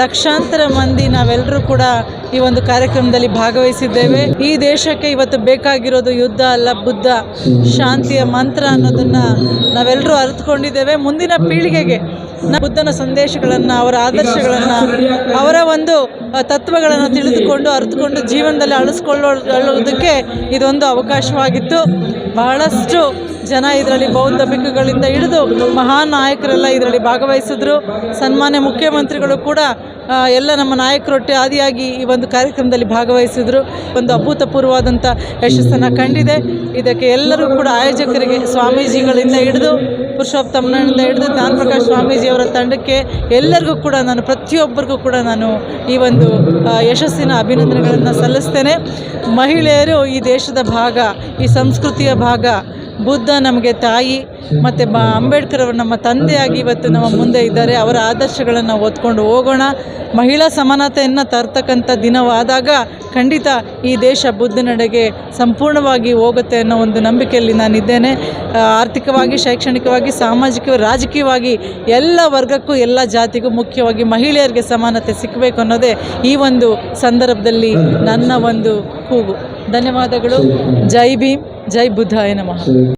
ಲಕ್ಷಾಂತರ ಮಂದಿ ನಾವೆಲ್ಲರೂ ಕೂಡ ಈ ಒಂದು ಕಾರ್ಯಕ್ರಮದಲ್ಲಿ ಭಾಗವಹಿಸಿದ್ದೇವೆ. ಈ ದೇಶಕ್ಕೆ ಇವತ್ತು ಬೇಕಾಗಿರೋದು ಯುದ್ಧ ಅಲ್ಲ, ಬುದ್ಧ, ಶಾಂತಿಯ ಮಂತ್ರ ಅನ್ನೋದನ್ನು ನಾವೆಲ್ಲರೂ ಅರಿತುಕೊಂಡಿದ್ದೇವೆ. ಮುಂದಿನ ಪೀಳಿಗೆಗೆ ಬುದ್ಧನ ಸಂದೇಶಗಳನ್ನು, ಅವರ ಆದರ್ಶಗಳನ್ನು, ಅವರ ಒಂದು ತತ್ವಗಳನ್ನು ತಿಳಿದುಕೊಂಡು, ಅರಿತುಕೊಂಡು ಜೀವನದಲ್ಲಿ ಅಳಿಸ್ಕೊಳ್ಳೋದಕ್ಕೆ ಇದೊಂದು ಅವಕಾಶವಾಗಿತ್ತು. ಬಹಳಷ್ಟು ಜನ ಇದರಲ್ಲಿ ಬೌದ್ಧ ಭಿಕ್ಕುಗಳಿಂದ ಹಿಡಿದು ಮಹಾನ್ ನಾಯಕರೆಲ್ಲ ಇದರಲ್ಲಿ ಭಾಗವಹಿಸಿದ್ರು. ಸನ್ಮಾನ್ಯ ಮುಖ್ಯಮಂತ್ರಿಗಳು ಕೂಡ ಎಲ್ಲ ನಮ್ಮ ನಾಯಕರೊಟ್ಟೆ ಆದಿಯಾಗಿ ಈ ಒಂದು ಕಾರ್ಯಕ್ರಮದಲ್ಲಿ ಭಾಗವಹಿಸಿದ್ರು. ಒಂದು ಅಭೂತಪೂರ್ವವಾದಂಥ ಯಶಸ್ಸನ್ನು ಕಂಡಿದೆ. ಇದಕ್ಕೆ ಎಲ್ಲರೂ ಕೂಡ ಆಯೋಜಕರಿಗೆ ಸ್ವಾಮೀಜಿಗಳಿಂದ ಹಿಡಿದು, ಪುರುಷೋತ್ತಮನಿಂದ ಹಿಡಿದು ಜ್ಞಾನ ಪ್ರಕಾಶ್ ಸ್ವಾಮೀಜಿಯವರ ತಂಡಕ್ಕೆ ಎಲ್ಲರಿಗೂ ಕೂಡ ನಾನು, ಪ್ರತಿಯೊಬ್ಬರಿಗೂ ಕೂಡ ನಾನು ಈ ಒಂದು ಯಶಸ್ಸಿನ ಅಭಿನಂದನೆಗಳನ್ನು ಸಲ್ಲಿಸ್ತೇನೆ. ಮಹಿಳೆಯರು ಈ ದೇಶದ ಭಾಗ, ಈ ಸಂಸ್ಕೃತಿಯ ಭಾಗ, ಬುದ್ಧ ನಮಗೆ ತಾಯಿ ಮತ್ತು ಬ ಅಂಬೇಡ್ಕರ್ ಅವರು ನಮ್ಮ ತಂದೆಯಾಗಿ ಇವತ್ತು ನಮ್ಮ ಮುಂದೆ ಇದ್ದಾರೆ. ಅವರ ಆದರ್ಶಗಳನ್ನು ಓದ್ಕೊಂಡು ಹೋಗೋಣ. ಮಹಿಳಾ ಸಮಾನತೆಯನ್ನು ತರ್ತಕ್ಕಂಥ ದಿನವಾದಾಗ ಖಂಡಿತ ಈ ದೇಶ ಬುದ್ಧನಡೆಗೆ ಸಂಪೂರ್ಣವಾಗಿ ಹೋಗುತ್ತೆ ಅನ್ನೋ ಒಂದು ನಂಬಿಕೆಯಲ್ಲಿ ನಾನಿದ್ದೇನೆ ಆರ್ಥಿಕವಾಗಿ, ಶೈಕ್ಷಣಿಕವಾಗಿ ಸಾಮಾಜಿಕ ರಾಜಕೀಯವಾಗಿ ಎಲ್ಲ ವರ್ಗಕ್ಕೂ, ಎಲ್ಲ ಜಾತಿಗೂ ಮುಖ್ಯವಾಗಿ ಮಹಿಳೆಯರಿಗೆ ಸಮಾನತೆ ಸಿಕ್ಕಬೇಕು ಅನ್ನೋದೇ ಈ ಒಂದು ಸಂದರ್ಭದಲ್ಲಿ ನನ್ನ ಒಂದು ಕೂಗು. ಧನ್ಯವಾದಗಳು. ಜೈ ಭೀಮ್, ಜೈ ಬುದ್ಧಾಯ ನಮಃ.